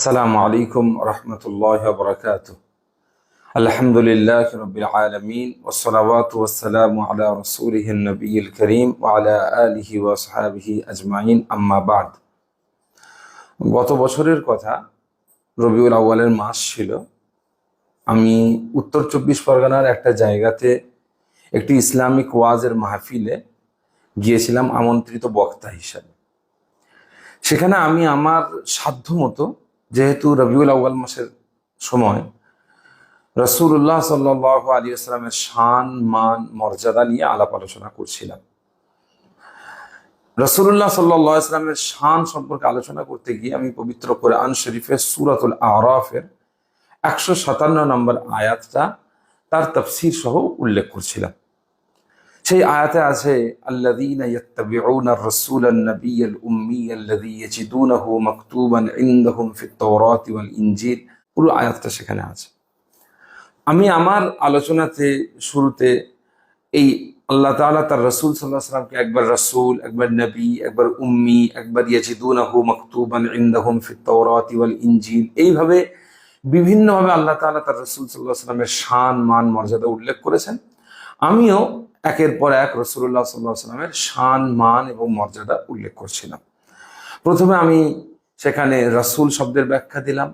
আসসালামু আলাইকুম রহমতুল্লাহ বরকাত আলহামদুলিল্লাহ রবিল আলমিন ওসলাবাত ওসালাম আলা রসুলহ নবীল করিম আলা আলহি ওয়াসাবিহি আজমাইন আম্মাবাদ গত বছরের কথা রবিউল আউ্বালের মাস ছিল। আমি উত্তর চব্বিশ পরগনার একটা জায়গাতে একটি ইসলামিক ওয়াজের মাহফিলে গিয়েছিলাম আমন্ত্রিত বক্তা হিসাবে। সেখানে আমি আমার সাধ্য মতো যেহেতু রবিউল আউ্বাল মাসের সময় রসুল্লাহ সাল্লাহ আলী আসলামের শান, মান, মর্যাদা নিয়ে আলাপ আলোচনা করছিলাম। রসুল্লাহ সাল্লাহ ইসলামের শান সম্পর্কে আলোচনা করতে গিয়ে আমি পবিত্র কোরআন শরীফের সুরাতুল আরাফের একশো সাতান্ন নম্বর আয়াতটা তার তফসির সহ উল্লেখ করছিলাম। সেই আয়াতে আছে, আল্লাযীনা ইয়াত্তাবিউনা আর-রাসূলা আন-নাবিয়্য আল-উম্মিয়্য আল্লাযী ইয়াজিদুনাহু মাকতুবান ইনদাহুম ফিত-তাওরাতি ওয়াল-ইনজিল পুরো আয়াতটা সেখানে আছে। আমি আমার আলোচনাতে, শুরুতে এই আল্লাহ তাআলা তার রাসূল আলাইহি সাল্লামকে একবার রাসূল, একবার নবী একবার উম্মি, একবার ইয়াজিদুনাহু মাকতুবান ইনদাহুম ফিত-তাওরাতি ওয়াল-ইনজিল এইভাবে বিভিন্নভাবে আল্লাহ তাআলা তার রাসূল আলাইহি সাল্লামের শান, মান, মর্যাদা উল্লেখ করেছেন। আমিও একের পর এক রসুল্লাহ সাল্লাহ সাল্লামের শান, মান এবং মর্যাদা উল্লেখ করছিলাম। প্রথমে আমি সেখানে রসুল শব্দের ব্যাখ্যা দিলাম,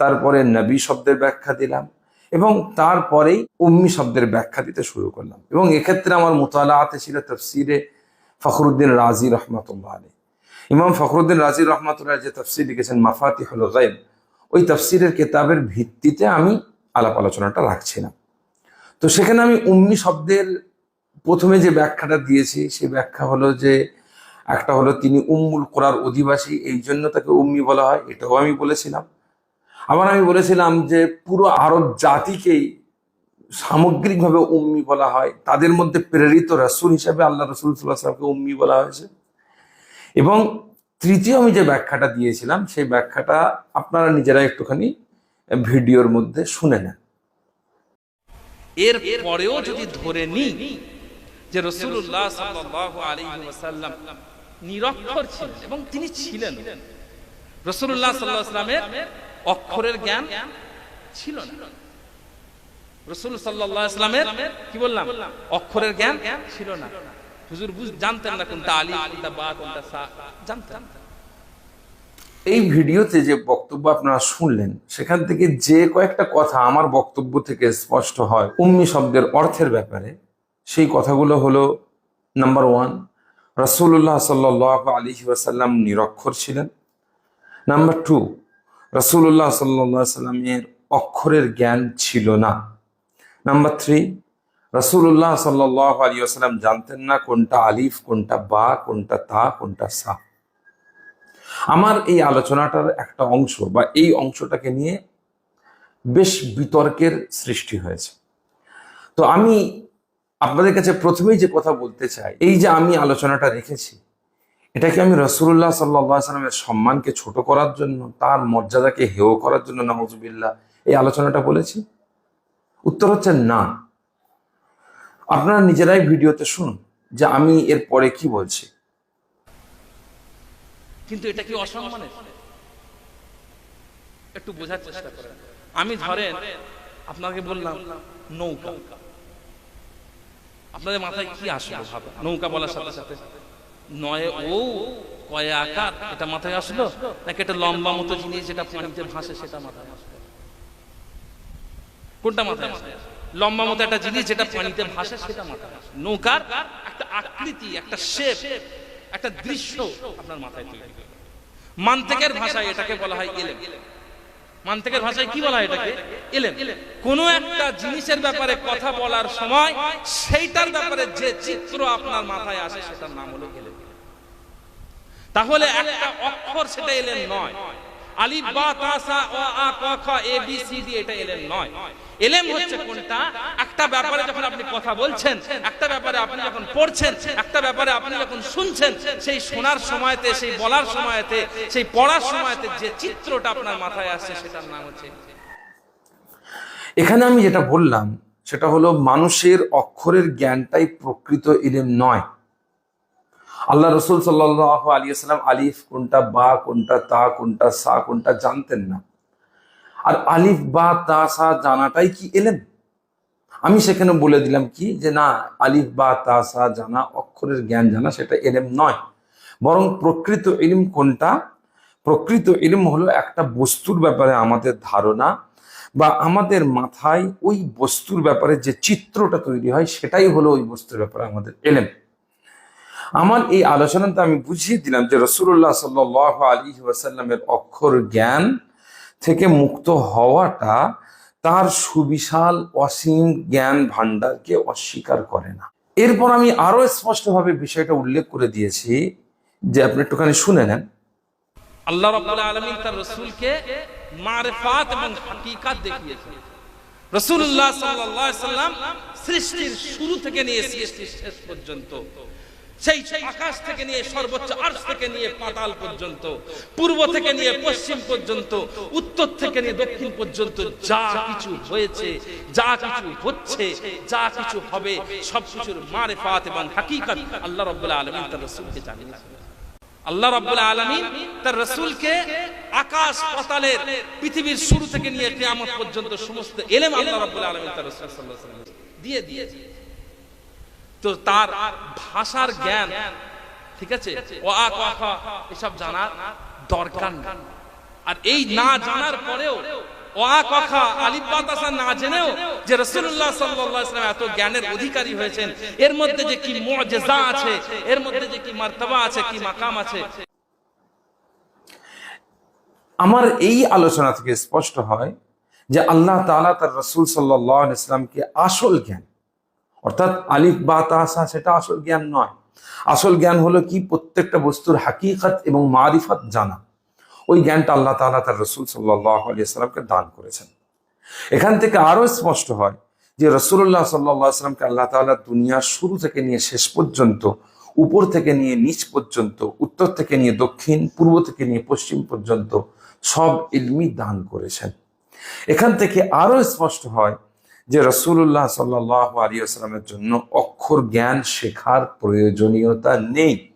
তারপরে নবী শব্দের ব্যাখ্যা দিলাম এবং তারপরেই উম্মি শব্দের ব্যাখ্যা দিতে শুরু করলাম এবং এক্ষেত্রে আমার মোতালাতে ছিল তফসিরে ফখরুদ্দিন রাজি রহমতুল্লাহ আলী ইমাম ফখরুদ্দিন রাজি রহমতুল্লাহ যে তফসির লিখেছেন মাফাতি হল গাইব ওই তফসিরের কেতাবের ভিত্তিতে আমি আলাপ আলোচনাটা রাখছিলাম। তো সেখানে আমি উম্মি শব্দের প্রথমে যে ব্যাখ্যাটা দিয়েছি, সেই ব্যাখ্যা হলো যে, একটা হলো তিনি উম্মুল কোরআর অধিবাসী, এই জন্য তাকে উম্মি বলা হয়, এটাও আমি বলেছিলাম। আবার আমি বলেছিলাম যে, পুরো আরব জাতিকেই সামগ্রিকভাবে উম্মি বলা হয়, তাদের মধ্যে প্রেরিত রাসুল হিসাবে আল্লাহ রসুল সাল্লাহামকে উম্মি বলা হয়েছে। এবং তৃতীয় আমি যে ব্যাখ্যাটা দিয়েছিলাম, সেই ব্যাখ্যাটা আপনারা নিজেরা একটুখানি ভিডিওর মধ্যে শুনে নেন। এর পরেও যদি ধরে নিই যে রসুল্লাহ নিরক্ষর ছিলেন এবং তিনি ছিলেন। রসুল্লাহ সাল্লাহামের অক্ষরের জ্ঞান ছিল না। রসুল সাল্লাহ কি বললাম? অক্ষরের জ্ঞান ছিল না। হুজুর জানতেন না কোনটা আলী বা, কোনটা জানতেন। এই ভিডিওতে যে বক্তব্য আপনারা শুনলেন, সেখান থেকে যে কয়েকটা কথা আমার বক্তব্য থেকে স্পষ্ট হয় উম্মি শব্দের অর্থের ব্যাপারে সেই কথাগুলো হলো নাম্বার ওয়ান রসুল্লাহ সাল্লাহ আলী ওয়াসাল্লাম নিরক্ষর ছিলেন। নাম্বার টু রসুল্লাহ সাল্লাহ সাল্লামের অক্ষরের জ্ঞান ছিল না। নাম্বার থ্রি রসুল্লাহ সাল্লাহ আলী আসাল্লাম জানতেন না কোনটা আলিফ, কোনটা বা, কোনটা তা, কোনটা সা। আমার এই আলোচনাটার একটা অংশ বা এই অংশটাকে নিয়ে বেশ বিতর্কের সৃষ্টি হয়েছে। তো আমি আপনাদের কাছে প্রথমেই যে কথা বলতে চাই, এই যে আমি আলোচনাটা রেখেছি, এটাকে আমি রসুল্লাহ সাল্লাহ সাল্লামের সম্মানকে ছোট করার জন্য, তার মর্যাদাকে হেয় করার জন্য নওয়াজবিল্লাহ এই আলোচনাটা বলেছি। উত্তর হচ্ছে না। আপনারা নিজেরাই ভিডিওতে শুনুন যে আমি এর পরে কি বলছি। কিন্তু এটা কি অসম্মানের? একটু বোঝার চেষ্টা করেন। আমি ধরেন, আপনাকে বললাম, নৌকা। আপনাদের মাথায় কি আসলো নৌকা বলার সাথে সাথে। নয়, ও, কয়ে আকার এটা মাথায় আসলো? নাকি লম্বা মতো জিনিস যেটা পানিতে ভাসে, সেটা মাথায় আসলো? কোনটা মাথায় আসলো? লম্বা মতো একটা জিনিস যেটা পানিতে ভাসে, সেটা মাথায় আসে নৌকার একটা আকৃতি, একটা শেপ একটা দৃশ্য আপনার মাথায় তৈরি। মান্তেকের ভাষায় এটাকে বলা হয় এলেম। মান্তেকের ভাষায় কি বলা এটাকে? এলেন কোন একটা জিনিসের ব্যাপারে কথা বলার সময় সেইটার ব্যাপারে যে চিত্র আপনার মাথায় আসে, সেটার নাম হলো এলেন তাহলে একটা অক্ষর সেটা এলেন নয়। আলিফ, বা, তা, সা, অ, আ, ক, খ, এ, বি, সি, ডি, এটা এলেম নয়। এলেম হচ্ছে কোনটা? একটা ব্যাপারে যখন আপনি কথা বলছেন, একটা ব্যাপারে আপনি যখন পড়ছেন, একটা ব্যাপারে আপনি যখন শুনছেন, সেই শোনার সময়তে, সেই বলার সময়তে, সেই পড়ার সময়তে যে চিত্রটা আপনার মাথায় আসছে, সেটার নাম হচ্ছে এখানে আমি যেটা বললাম, সেটা হলো মানুষের অক্ষরের জ্ঞানটাই প্রকৃত ইলেম নয়। আল্লাহ রসুল সাল্লাহ আলী আসসালাম আলিফ কোনটা বা কোনটা তা কোনটা সা কোনটা জানতেন না। আর আলিফ বা তা সা জানাটাই কি এলেন? আমি সেখানে বলে দিলাম কি যে না, আলিফ বা তা সা জানা অক্ষরের জ্ঞান জানা সেটা এলেম নয়। বরং প্রকৃত ইলিম কোনটা? প্রকৃত ইলিম হলো একটা বস্তুর ব্যাপারে আমাদের ধারণা বা আমাদের মাথায় ওই বস্তুর ব্যাপারে যে চিত্রটা তৈরি হয় সেটাই হলো ওই বস্তুর ব্যাপারে আমাদের এলেম। আমার এই আলোচনাতে আমি বুঝিয়ে দিলাম যে রসুল্লাহ সাল আলী ওয়াসাল্লামের অক্ষর জ্ঞান থেকে মুক্ত হওয়াটা তার সুবিশাল, অসীম জ্ঞান ভাণ্ডারকে অস্বীকার করে না। এরপর আমি আরও স্পষ্টভাবে বিষয়টা উল্লেখ করে দিয়েছি যে আপনি একটুখানি শুনে নেন। আল্লাহ তার এবং হাকিকাত সাল্লাম সৃষ্টির শুরু থেকে নিয়ে শেষ পর্যন্ত। সেই আকাশ থেকে নিয়ে সর্বোচ্চ আর্শ থেকে নিয়ে পাতাল পর্যন্ত, পূর্ব থেকে নিয়ে পশ্চিম পর্যন্ত, উত্তর থেকে নিয়ে দক্ষিণ পর্যন্ত যা কিছু হয়েছে, যা কিছু হচ্ছে, যা কিছু হবে, সব কিছুর মারিফাত এবং হাকিকাত আল্লাহ রাব্বুল আলামিন তার রাসূলকে জানিয়েছেন আল্লাহ রাব্বুল আলামিন তার রাসূলকে আকাশ পাতালের পৃথিবীর শুরু থেকে নিয়ে কিয়ামত পর্যন্ত সমস্ত এলেম আল্লাহ রাব্বুল আলামিন তার রাসূল দিয়ে দিয়েছে তো তার ভাষার জ্ঞান, ঠিক আছে? এসব জানার দরকার আর এই না জানার পরেও এত জ্ঞানের অধিকারী এর মধ্যে যে কি আছে, এর মধ্যে যে কি আছে, কি মাকাম আছে। আমার এই আলোচনা থেকে স্পষ্ট হয় যে আল্লাহ তাআলা তার রসুল সাল্লাহ ইসলামকে আসল জ্ঞান অর্থাৎ আলিফ, বা তাহসা সেটা আসল জ্ঞান নয়। আসল জ্ঞান হলো কি? প্রত্যেকটা বস্তুর হাকিকত এবং মারিফত জানা। ওই জ্ঞানটা আল্লাহ তাআলা তার রসুল সাল্লাহ আলিয়াকে দান করেছেন। এখান থেকে আরও স্পষ্ট হয় যে রসুল্লাহ সাল্লাহ সাল্লামকে আল্লাহ তাআলা দুনিয়ার শুরু থেকে নিয়ে শেষ পর্যন্ত, উপর থেকে নিয়ে নিচ পর্যন্ত, উত্তর থেকে নিয়ে দক্ষিণ, পূর্ব থেকে নিয়ে পশ্চিম পর্যন্ত সব ইলমি দান করেছেন। এখান থেকে আরও স্পষ্ট হয় যে রসুল্লাহ সাল্লাহ আলী আসলামের জন্য অক্ষর জ্ঞান শেখার প্রয়োজনীয়তা নেই।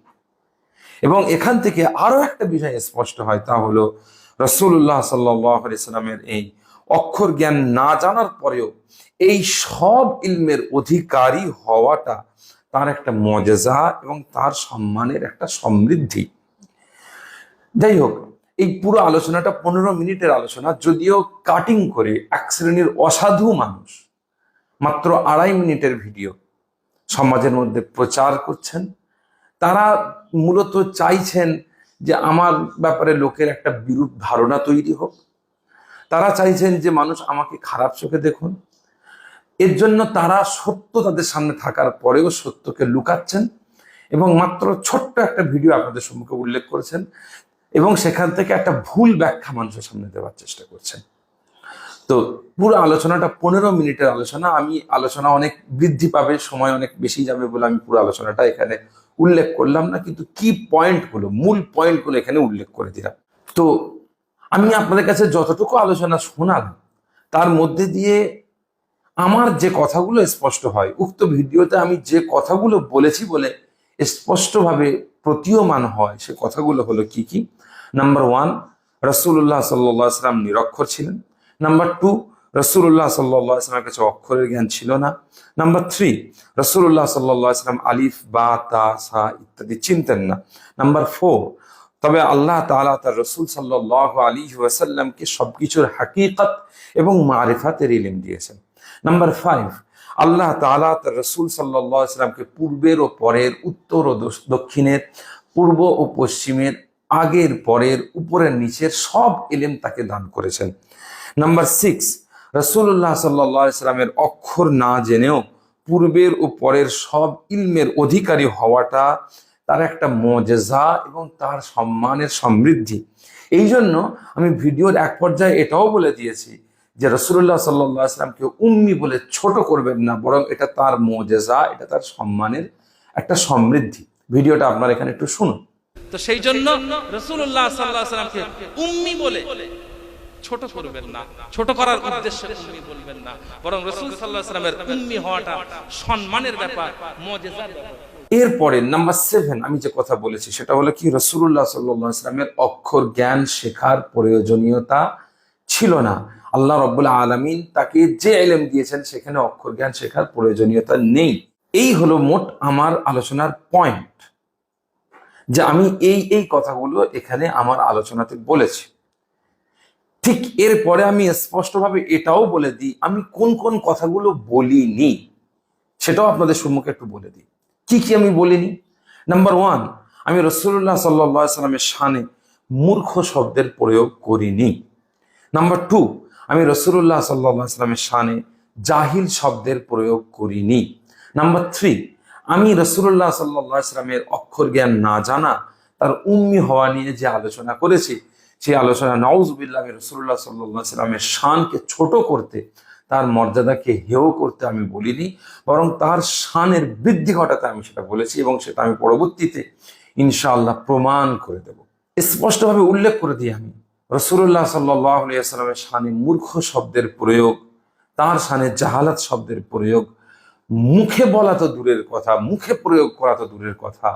এবং এখান থেকে আরও একটা বিষয় স্পষ্ট হয়, তা হলো রসুল্লাহ সাল্লাহ আলি সাল্লামের এই অক্ষর জ্ঞান না জানার পরেও এই সব ইলমের অধিকারী হওয়াটা তার একটা মজেজা এবং তার সম্মানের একটা সমৃদ্ধি। যাই হোক এই পুরো আলোচনাটা পনেরো মিনিটের আলোচনা, যদিও কাটিং করে এক শ্রেণির অসাধু মানুষ, মাত্র আড়াই মিনিটের ভিডিও সমাজের মধ্যে প্রচার করছেন। তারা মূলত চাইছেন যে আমার ব্যাপারে লোকের একটা বিরূপ ধারণা তৈরি হোক। তারা চাইছেন যে মানুষ আমাকে খারাপ চোখে দেখুন। এর জন্য তারা সত্য তাদের সামনে থাকার পরেও সত্যকে লুকাচ্ছেন এবং মাত্র ছোট্ট একটা ভিডিও আপনাদের সম্মুখে উল্লেখ করেছেন। এবং সেখান থেকে একটা ভুল ব্যাখ্যা মানুষের সামনে দেওয়ার চেষ্টা করছেন। তো পুরো আলোচনাটা পনেরো মিনিটের আলোচনা। আমি আলোচনা অনেক বৃদ্ধি পাবে, সময় অনেক বেশি যাবে বলে আমি পুরো আলোচনাটা এখানে উল্লেখ করলাম না, কিন্তু কি পয়েন্টগুলো, মূল পয়েন্টগুলো এখানে উল্লেখ করে দিলাম। তো আমি আপনাদের কাছে যতটুকু আলোচনা শোনালাম, তার মধ্যে দিয়ে আমার যে কথাগুলো স্পষ্ট হয়, উক্ত ভিডিওতে আমি যে কথাগুলো বলেছি বলে স্পষ্টভাবে প্রতীয়মান হয় সে কথাগুলো হলো কি কি? নাম্বার ওয়ান রসুল্লাহ সাল্লাম নিরক্ষর ছিলেন। নাম্বার টু রসুল্লাহ সাল্লামের কাছে অক্ষরের জ্ঞান ছিল না। নাম্বার থ্রি রসুল্লাহ সাল্লাম আলিফ, বা, তা, সা ইত্যাদি চিনতেন না। নাম্বার ফোর তবে আল্লাহ তালা তার রসুল সাল্লাহ আলী ওয়াসাল্লামকে সবকিছুর হাকিকত এবং মারিফাতের ইলিম দিয়েছেন। নাম্বার ফাইভ আল্লাহ তালা তার রসুল ইসলামকে পূর্বের ও পরের, উত্তর ও দক্ষিণের, পূর্ব ও পশ্চিমের, আগের, পরের, উপরের, নিচের সব এলেম তাকে দান করেছেন। নাম্বার সিক্স রসুল্লাহ সাল্লামের অক্ষর না জেনেও পূর্বের ও পরের সব ইলমের অধিকারী হওয়াটা তার একটা মজেজা এবং তার সম্মানের সমৃদ্ধি। এই জন্য আমি ভিডিওর এক পর্যায়ে এটাও বলে দিয়েছি যে রসুল্লাহ সাল্লামকে উম্মি বলে ছোট করবেন না বরং এটা তার মজেজা এটা তার সম্মানের একটা সমৃদ্ধি। ভিডিওটা আপনারা এখানে একটু শুনুন। তো সেই জন্য রসুল্লাহ সাল্লাহ সাল্লামকে উম্মি বলে ছোট করবেন না ছোট করার উদ্দেশ্যে উম্মি বলবেন না বরং রসুল সাল্লাহ সাল্লামের উম্মি হওয়াটা সম্মানের ব্যাপার মজেজার ব্যাপার। এরপরে নাম্বার সেভেন আমি যে কথা বলেছি সেটা হলো কি রসুল্লাহ সাল্লাহ ইসলামের অক্ষর জ্ঞান শেখার প্রয়োজনীয়তা ছিল না। আল্লাহ রব্বুল্লাহ আলমিন তাকে যে এলেম দিয়েছেন সেখানে অক্ষর জ্ঞান শেখার প্রয়োজনীয়তা নেই। এই হলো মোট আমার আলোচনার পয়েন্ট যে আমি এই এই কথাগুলো এখানে আমার আলোচনাতে বলেছি। ঠিক এরপরে আমি স্পষ্টভাবে এটাও বলে দিই, আমি কোন কোন কথাগুলো বলিনি, সেটাও আপনাদের সম্মুখে একটু বলে দিই। কি কি আমি বলিনি? নাম্বার ওয়ান আমি রসুল্লাহ সাল্লা সাল্লামের শানে মূর্খ শব্দের প্রয়োগ করিনি। নাম্বার টু আমি রসুল্লাহ সাল্লাহ সাল্লামের শানে জাহিল শব্দের প্রয়োগ করিনি। নাম্বার থ্রি আমি রসুল্লাহ সাল্লাহ সাল্লামের অক্ষর জ্ঞান না জানা তার উম্মি হওয়া নিয়ে যে আলোচনা করেছি, সেই আলোচনা নওয়াজবিল্লাহ রসুল্লাহ সাল্লাহ সাল্লামের শানকে ছোট করতে, তার মর্যাদাকে হেয় করতে আমি বলিনি, বরং তার শানের বৃদ্ধি ঘটাতে আমি সেটা বলেছি এবং সেটা আমি পরবর্তীতে ইনশাআল্লাহ প্রমাণ করে দেব। স্পষ্টভাবে উল্লেখ করে দিই আমি। রসুল্লাহ সাল্লামের শানে মূর্খ শব্দের প্রয়োগ, তার শানে জাহালাত শব্দের প্রয়োগ, মুখে বলা তো দূরের কথা, মুখে প্রয়োগ করা তো দূরের কথা।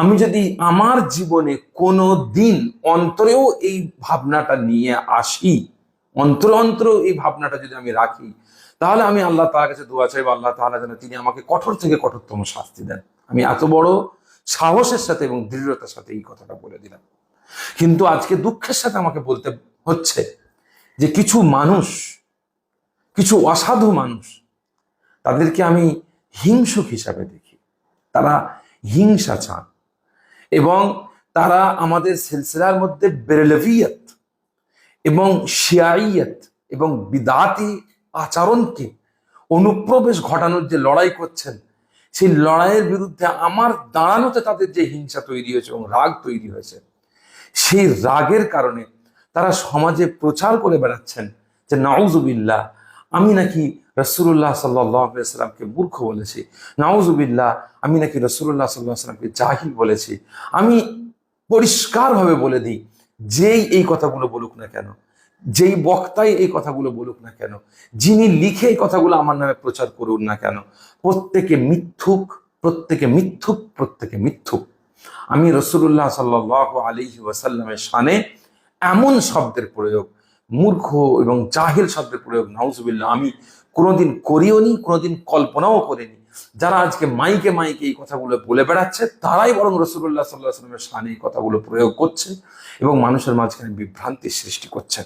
আমি যদি আমার জীবনে কোনো দিন অন্তরেও এই ভাবনাটা নিয়ে আসি, অন্তর অন্তর এই ভাবনাটা যদি আমি রাখি, তাহলে আমি আল্লাহ তার কাছে দোয়া চাইব, আল্লাহ তাহলে যেন তিনি আমাকে কঠোর থেকে কঠোরতম শাস্তি দেন। আমি এত বড় সাহসের সাথে এবং দৃঢ়তার সাথে এই কথাটা বলে দিলাম। কিন্তু আজকে দুঃখের সাথে আমাকে বলতে হচ্ছে যে কিছু মানুষ, কিছু অসাধু মানুষ, তাদেরকে আমি হিংসুক হিসাবে দেখি। তারা হিংসা চান এবং তারা আমাদের সিলসিলার মধ্যে বেরেলভিয়ত এবং শিয়াইয়ত এবং বিদাতি আচরণকে অনুপ্রবেশ ঘটানোর যে লড়াই করছেন, সেই লড়াইয়ের বিরুদ্ধে আমার দাঁড়ানোতে তাদের যে হিংসা তৈরি হয়েছে এবং রাগ তৈরি হয়েছে সেই রাগের কারণে তারা সমাজে প্রচার করে বেড়াচ্ছেন যে, নাউজুবিল্লাহ, আমি নাকি রসুল্লাহ সাল্লামকে মূর্খ বলেছি। নাউজুবিল্লাহ, আমি নাকি রসুল্লাহ সাল্লাহ সাল্লামকে জাহিল বলেছি। আমি পরিষ্কারভাবে বলে দিই, যেই এই কথাগুলো বলুক না কেন, যেই বক্তাই এই কথাগুলো বলুক না কেন, যিনি লিখে এই কথাগুলো আমার নামে প্রচার করুন না কেন, প্রত্যেকে মিথ্যুক প্রত্যেকে মিথ্যুক প্রত্যেকে মিথ্যুক। আমি রসুল্লাহ সাল্লাহ আলী ওয়াসাল্লামের সানে এমন শব্দের প্রয়োগ, মূর্খ এবং জাহিল শব্দের প্রয়োগ, নাউজুবিল্লাহ, আমি কোনোদিন করিও নি কোনোদিন কল্পনাও করিনি। যারা আজকে মাইকে মাইকে এই কথাগুলো বলে বেড়াচ্ছে, তারাই বরং রসুল্লাহ সাল্লাহ সাল্লামের সানে এই কথাগুলো প্রয়োগ করছে এবং মানুষের মাঝখানে বিভ্রান্তির সৃষ্টি করছে।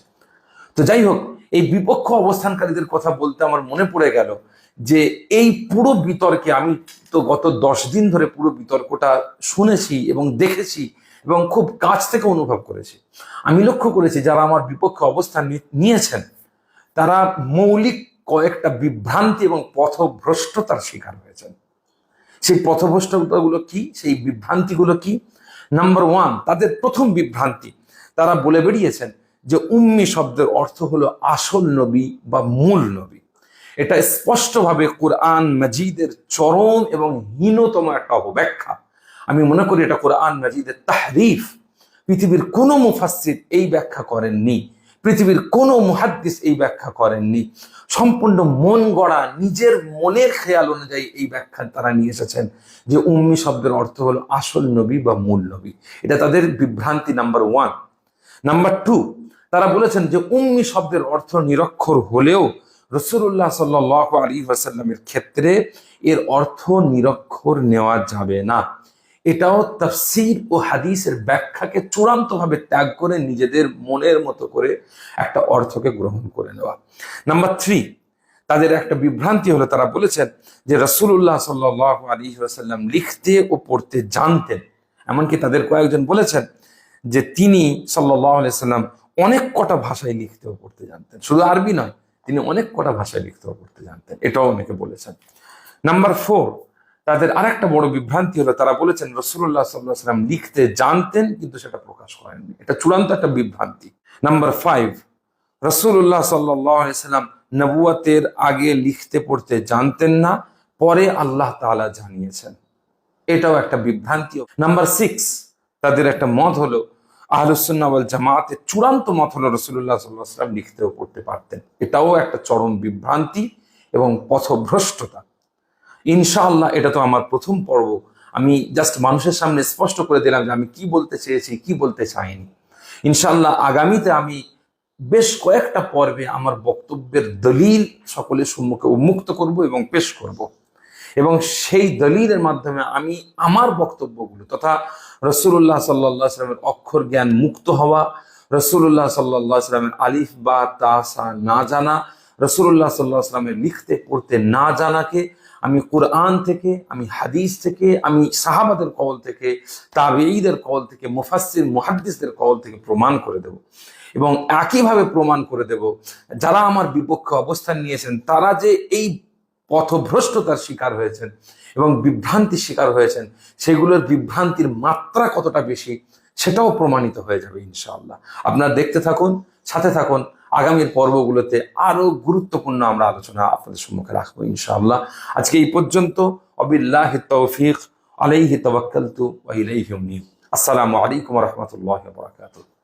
তো যাই হোক, এই বিপক্ষ অবস্থানকারীদের কথা বলতে আমার মনে পড়ে গেল। যে এই পুরো বিতর্কে আমি তো গত দশ দিন ধরে পুরো বিতর্কটা শুনেছি এবং দেখেছি এবং খুব কাছ থেকে অনুভব করেছি। আমি লক্ষ্য করেছি যারা আমার বিপক্ষে অবস্থান নিয়েছেন, তারা মৌলিক কয়েকটা বিভ্রান্তি এবং পথভ্রষ্টতার শিকার হয়েছেন। সেই পথভ্রষ্টতাগুলো কি? সেই বিভ্রান্তিগুলো কি? নাম্বার ওয়ান তাদের প্রথম বিভ্রান্তি, তারা বলে বেরিয়েছেন যে উম্মি শব্দের অর্থ হলো আসল নবী বা মূল নবী। এটা স্পষ্টভাবে কোরআন মাজিদের চরম এবং হীনতম একটা অপব্যাখ্যা। আমি মনে করি এটা কোরআন মাজিদের তাহরিফ। পৃথিবীর কোনো মুফাসসির এই ব্যাখ্যা করেননি। পৃথিবীর কোনো মুহাদ্দিস এই ব্যাখ্যা করেননি। সম্পূর্ণ মন গড়া, নিজের মনের খেয়াল অনুযায়ী এই ব্যাখ্যা তারা নিয়ে এসেছেন যে উম্মি শব্দের অর্থ হলো আসল নবী বা মূল নবী। এটা তাদের বিভ্রান্তি নাম্বার ওয়ান। নাম্বার টু, তারা বলেছেন যে উম্মি শব্দের অর্থ নিরক্ষর হলেও রসুল্লাহ সাল্লাহ আলী ওয়াসাল্লামের ক্ষেত্রে এর অর্থ নিরক্ষর নেওয়া যাবে না। এটাও তফসির ও হাদিসের ব্যাখ্যাকে চূড়ান্তভাবে ত্যাগ করে নিজেদের মনের মতো করে একটা অর্থকে গ্রহণ করে নেওয়া। নাম্বার থ্রি, তাদের একটা বিভ্রান্তি হলো, তারা বলেছেন যে রসুল্লাহ সাল্লাহ আলী ওয়াসাল্লাম লিখতে ও পড়তে জানতেন। এমনকি তাদের কয়েকজন বলেছেন যে তিনি সাল্লাহ আলিয়া সাল্লাম অনেক কটা ভাষায় লিখতে ও পড়তে জানতেন। শুধু আরবি নয় তিনি অনেক কটা ভাষায় লিখতে পড়তে জানতেন, এটাও অনেকে বলেছেন। নাম্বার ফোর তাদের আরেকটা বড় বিভ্রান্তি হলো, তারা বলেছেন রসুল্লাহ সাল্লাহ সাল্লাম লিখতে জানতেন, কিন্তু সেটা প্রকাশ করেননি। এটা চূড়ান্ত একটা বিভ্রান্তি। নাম্বার ফাইভ রসুল্লাহ সাল্লাহ সাল্লাম নবুয়াতের আগে লিখতে পড়তে জানতেন না, পরে আল্লাহ তাআলা জানিয়েছেন। এটাও একটা বিভ্রান্তি নাম্বার সিক্স তাদের একটা মত হলো আহলুসুন্নাওয়াল জামাতের চূড়ান্ত মত হলো রসুল্লাহ সাল্লাহ সাল্লাম লিখতেও পড়তে পারতেন। এটাও একটা চরম বিভ্রান্তি এবং পথভ্রষ্টতা। ইনশাআল্লাহ এটা তো আমার প্রথম পর্ব। আমি জাস্ট মানুষের সামনে স্পষ্ট করে দিলাম যে আমি কি বলতে চেয়েছি, কি বলতে চাইনি। ইনশাল্লাহ আগামীতে আমি বেশ কয়েকটা পর্বে আমার বক্তব্যের দলিল সকলের সম্মুখে উন্মুক্ত করব এবং পেশ করব। এবং সেই দলিলের মাধ্যমে আমি আমার বক্তব্যগুলো তথা রসুল্লাহ সাল্লাহ সাল্লামের অক্ষর জ্ঞান মুক্ত হওয়া রসুল্লাহ সাল্লাহ সাল্লামের আলিফ, বা তাসা না জানা রসুল্লাহ সাল্লাহ সাল্লামের লিখতে, পড়তে না জানাকে, আমি কোরআন থেকে, আমি হাদিস থেকে, আমি সাহাবাদের কবল থেকে, তাবেঈদের কবল থেকে, মুফাসসির, মুহাদ্দিসদের কবল থেকে প্রমাণ করে দেব। এবং একইভাবে প্রমাণ করে দেব, যারা আমার বিপক্ষে অবস্থান নিয়েছেন, তারা যে এই পথভ্রষ্টতার শিকার হয়েছেন এবং বিভ্রান্তির শিকার হয়েছেন, সেগুলোর বিভ্রান্তির মাত্রা কতটা বেশি সেটাও প্রমাণিত হয়ে যাবে ইনশাআল্লাহ। আপনারা দেখতে থাকুন, সাথে থাকুন, আগামীর পর্বগুলোতে আরও গুরুত্বপূর্ণ আমরা আলোচনা আপনাদের সম্মুখে রাখব ইনশাআল্লাহ। আজকে এই পর্যন্ত, অবিল্লাহ তৌফিক, আলাইহি তাওয়াক্কালতু ওয়া ইলাইহি উনীব। আসসালামু আলাইকুম ওয়া রাহমাতুল্লাহি ওয়া বারাকাতুহু।